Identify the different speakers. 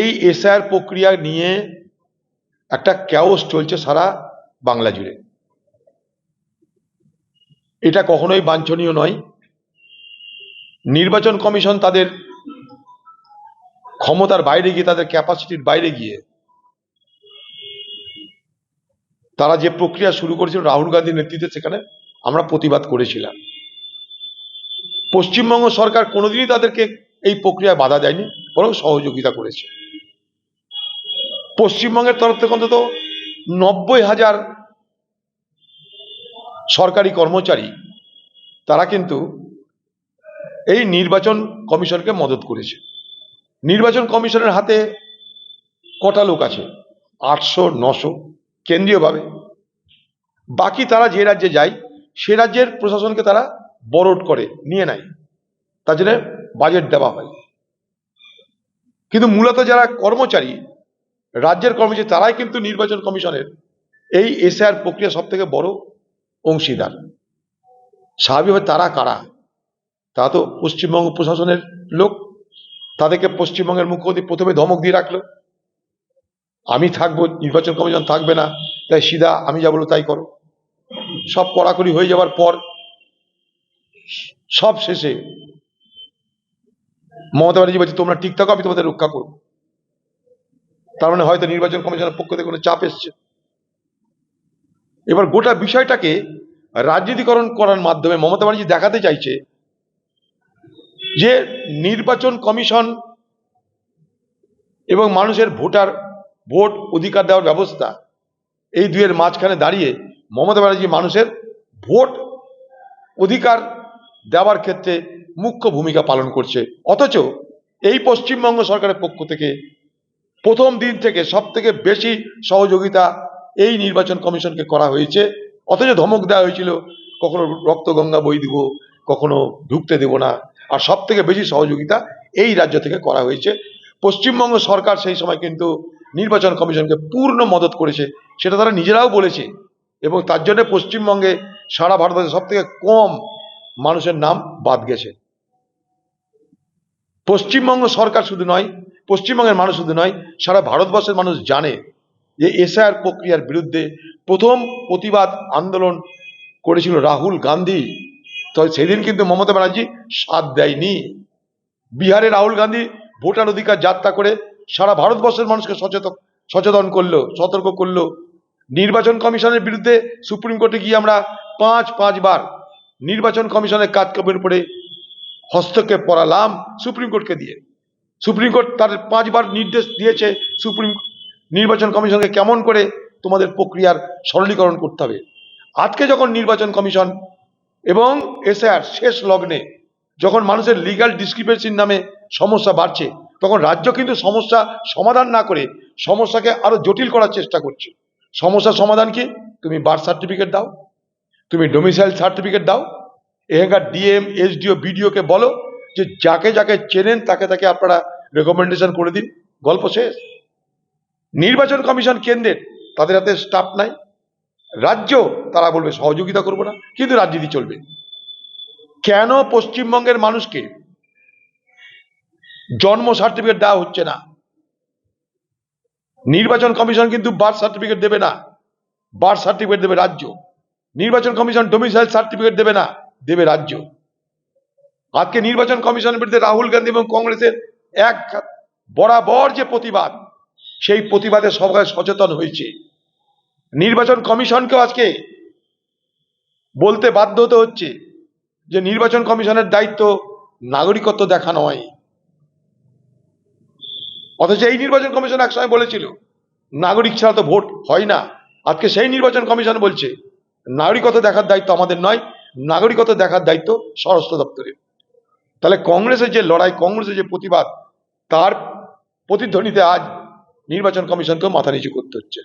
Speaker 1: এই এসআর প্রক্রিয়া নিয়ে একটা ক্যাওস চলছে সারা বাংলা জুড়ে। এটা কখনোই বাঞ্ছনীয় নয়। নির্বাচন কমিশন তাদের ক্ষমতার বাইরে গিয়ে, তাদের ক্যাপাসিটির বাইরে গিয়ে, তারা যে প্রক্রিয়া শুরু করেছিল রাহুল গান্ধীর নেতৃত্বে সেখানে আমরা প্রতিবাদ করেছিলাম। পশ্চিমবঙ্গ সরকার কোনোদিনই তাদেরকে এই প্রক্রিয়ায় বাধা দেয়নি, বরং সহযোগিতা করেছে। পশ্চিমবঙ্গের তরফ থেকে অন্তত নব্বই হাজার সরকারি কর্মচারী, তারা কিন্তু এই নির্বাচন কমিশনকে মদত করেছে। নির্বাচন কমিশনের হাতে কটা লোক আছে? আটশো, নশো, কেন্দ্রীয়ভাবে। বাকি তারা যে রাজ্যে যায়, সে রাজ্যের প্রশাসনকে তারা বরোড করে, নিয়ে নেয়। তার জন্য বাজেট দেওয়া হয়। কিন্তু মূলত যারা কর্মচারী রাজ্যের কর্মচারী তারাই কিন্তু নির্বাচন কমিশনের এই এসআর প্রক্রিয়া সব থেকে বড় অংশীদার। স্বাভাবিকভাবে তারা কারা? তা তো পশ্চিমবঙ্গ প্রশাসনের লোক। তাদেরকে পশ্চিমবঙ্গের মুখ্যমন্ত্রী প্রথমে ধমক দিয়ে রাখল। আমি থাকব, নির্বাচন কমিশন থাকবে না, তাই সিধা, আমি যা বলব তাই করো। সব কড়াকড়ি হয়ে যাওয়ার পর সব শেষে মমতা ব্যানার্জি বলছে, তোমরা ঠিক থাকো, আমি তোমাদের রক্ষা করব। তার মানে হয়তো নির্বাচন কমিশনের পক্ষ থেকে কোনো চাপ এসছে। এবার গোটা বিষয়টাকে রাজনীতিকরণ করার মাধ্যমে মমতা ব্যানার্জি দেখাতে চাইছে যে নির্বাচন কমিশন এবং মানুষের ভোটার ভোট অধিকার দেওয়ার ব্যবস্থা এই দুয়ের মাঝখানে দাঁড়িয়ে মমতা ব্যানার্জি মানুষের ভোট অধিকার দেওয়ার ক্ষেত্রে মুখ্য ভূমিকা পালন করছে। অথচ এই পশ্চিমবঙ্গ সরকারের পক্ষ থেকে প্রথম দিন থেকে সব থেকে বেশি সহযোগিতা এই নির্বাচন কমিশনকে করা হয়েছে। অথচ ধমক দেওয়া হয়েছিল, কখনো রক্ত গঙ্গা বই দিব, কখনো ঢুকতে দেব না। আর সব থেকে বেশি সহযোগিতা এই রাজ্য থেকে করা হয়েছে। পশ্চিমবঙ্গ সরকার সেই সময় কিন্তু নির্বাচন কমিশনকে পূর্ণ মদত করেছে, সেটা তারা নিজেরাও বলেছে। এবং তার জন্য পশ্চিমবঙ্গে সারা ভারতবর্ষে সব থেকে কম মানুষের নাম বাদ গেছে। পশ্চিমবঙ্গ সরকার শুধু নয় পশ্চিমবঙ্গের মানুষ শুধু নয়, সারা ভারতবর্ষের মানুষ জানে যে এসআইআর প্রক্রিয়ার বিরুদ্ধে প্রথম প্রতিবাদ আন্দোলন করেছিল রাহুল গান্ধী। তো সেদিন কিন্তু মমতা ব্যানার্জি সাথ দেয়নি। বিহারে রাহুল গান্ধী ভোটার অধিকার যাত্রা করে সারা ভারতবর্ষের মানুষকে সচেতন সচেতন করল, সতর্ক করল। নির্বাচন কমিশনের বিরুদ্ধে সুপ্রিম কোর্টে গিয়ে আমরা পাঁচ, পাঁচবার নির্বাচন কমিশনের কাজকর্মের উপরে হস্তক্ষেপ করালাম সুপ্রিম কোর্টকে দিয়ে। সুপ্রিম কোর্ট তার পাঁচবার নির্দেশ দিয়েছে, সুপ্রিম নির্বাচন কমিশনকে কেমন করে তোমাদের প্রক্রিয়ার সরলীকরণ করতে হবে। আজকে যখন নির্বাচন কমিশন এবং এসআর শেষ লগ্নে যখন মানুষের লিগাল ডিসক্রিপেন্সির নামে সমস্যা বাড়ছে, তখন রাজ্য কিন্তু সমস্যা সমাধান না করে সমস্যাকে আরও জটিল করার চেষ্টা করছে। সমস্যার সমাধান কি? তুমি বার্থ সার্টিফিকেট দাও, তুমি ডোমিসাইল সার্টিফিকেট দাও, এখানকার ডিএম এসডিও বিডিওকে বলো যে যাকে যাকে চেনেন তাকে তাকে আপনারা রেকমেন্ডেশন করে দিন, গল্প শেষ। নির্বাচন কমিশন কেন্দ্রের, তাদের হাতে স্টাফ নাই। রাজ্য, তারা বলবে, সহযোগিতা করব না, কিন্তু রাজনীতি চলবে। কেন পশ্চিমবঙ্গের মানুষকে জন্ম সার্টিফিকেট দেওয়া হচ্ছে না? নির্বাচন কমিশন কিন্তু বার্থ সার্টিফিকেট দেবে না। বার্থ সার্টিফিকেট দেবে রাজ্য। নির্বাচন কমিশন ডোমিসাইল সার্টিফিকেট দেবে না, দেবে রাজ্য। আজকে নির্বাচন কমিশনের বিরুদ্ধে রাহুল গান্ধী এবং কংগ্রেসের এক বরাবর যে প্রতিবাদ, সেই প্রতিবাদে সবাই সচেতন হয়েছে। নির্বাচন কমিশনকেও আজকে বলতে বাধ্য হতে হচ্ছে যে নির্বাচন কমিশনের দায়িত্ব নাগরিকত্ব দেখা নয় অথচ এই নির্বাচন কমিশন একসময় বলেছিল, নাগরিক ছাড়া তো ভোট হয় না। আজকে সেই নির্বাচন কমিশন বলছে, নাগরিকত্ব দেখার দায়িত্ব আমাদের নয়, নাগরিকত্ব দেখার দায়িত্ব স্বরাষ্ট্র দপ্তরের। তাহলে কংগ্রেসের যে লড়াই, কংগ্রেসের যে প্রতিবাদ, তার প্রতিধ্বনিতে আজ নির্বাচন কমিশনকেও মাথা নিচু করতে হচ্ছে।